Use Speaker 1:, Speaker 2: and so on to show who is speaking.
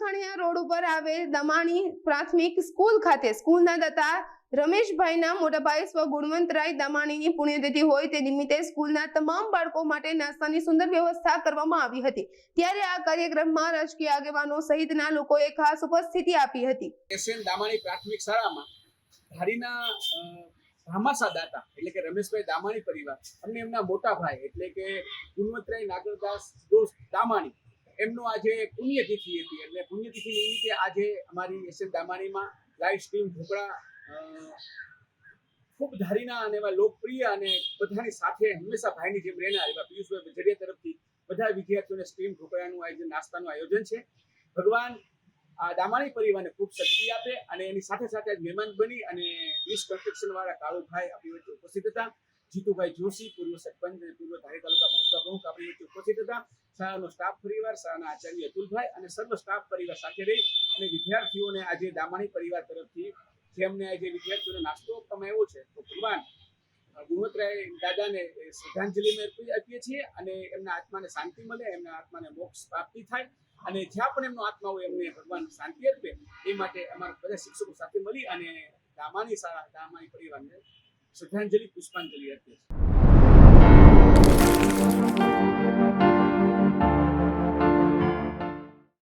Speaker 1: Khaniya road ઉપર આવેલ દમાણી પ્રાથમિક સ્કૂલ ખાતે સ્કૂલના દત્તા રમેશભાઈના મોટાભાઈ સ્વ ગુણવંતરાય દમાણીની પુણ્યતિથિ હોય તે નિમિત્તે સ્કૂલના તમામ બાળકો માટે નાસ્તાની સુંદર વ્યવસ્થા કરવામાં આવી હતી. ત્યારે આ કાર્યક્રમમાં રાજકીય આગેવાનો સહિતના લોકોએ ખાસ ઉપસ્થિતિ આપી હતી.
Speaker 2: એસએન દામાણી પ્રાથમિક શાળામાં ધારીના ભામાસા દાતા એટલે કે રમેશભાઈ દામાણી પરિવાર અને એમના મોટા ભાઈ એટલે કે ગુણવંતરાય નાગરદાસ દોસ્ત દામાણી એમનો આજે પુણ્યતિથિ હતી. એટલે પુણ્યતિથિ નિમિત્તે આજે અમારી S N live stream dhokla ખૂબ ધારીના અને એવા લોકપ્રિય અને બધાની સાથે હંમેશા ભાઈની જેમ રહેનાર એવા પિયુષભાઈ બજડિયા તરફથી બધા વિદ્યાર્થીઓને સ્ટ્રીમ ઢોકળાનું આયોજન નાસ્તાનું આયોજન છે. ભગવાન આ દામાણી પરિવારને ખૂબ શક્તિ આપે અને એની સાથે સાથે મહેમાન બની અને ઈસ્ટ કન્સ્ટ્રક્શન વાળા કાળુભાઈ આપણી વચ્ચે ઉપસ્થિત હતા. જીતુભાઈ જોશી, પૂર્વ સરપંચ અને પૂર્વ ધારી તાલુકા ભાજપા પ્રમુખ આપણી વચ્ચે ઉપસ્થિત હતા. શાળાનો સ્ટાફ પરિવાર શાળાના આચાર્ય અતુલભાઈ અને સર્વ સ્ટાફ પરિવાર સાથે રહી અને વિદ્યાર્થીઓને આજે દામાણી પરિવાર તરફથી જેમને આજે વિદ્યાર્થીઓને નાસ્તો આપવામાં છે, તો ભગવાન ગુણવંતરાય દાદાને શ્રદ્ધાંજલિ આપીએ છીએ અને એમના આત્માને શાંતિ મળે, એમના આત્માને મોક્ષ પ્રાપ્તિ થાય અને જ્યાં પણ એમનો આત્મા હોય એમને ભગવાન શાંતિ અર્પે એ માટે અમારા બધા શિક્ષકો સાથે મળી અને દામાની શાળા દામાની પરિવારને શ્રદ્ધાંજલિ, પુષ્પાંજલિ અર્પીએ છીએ.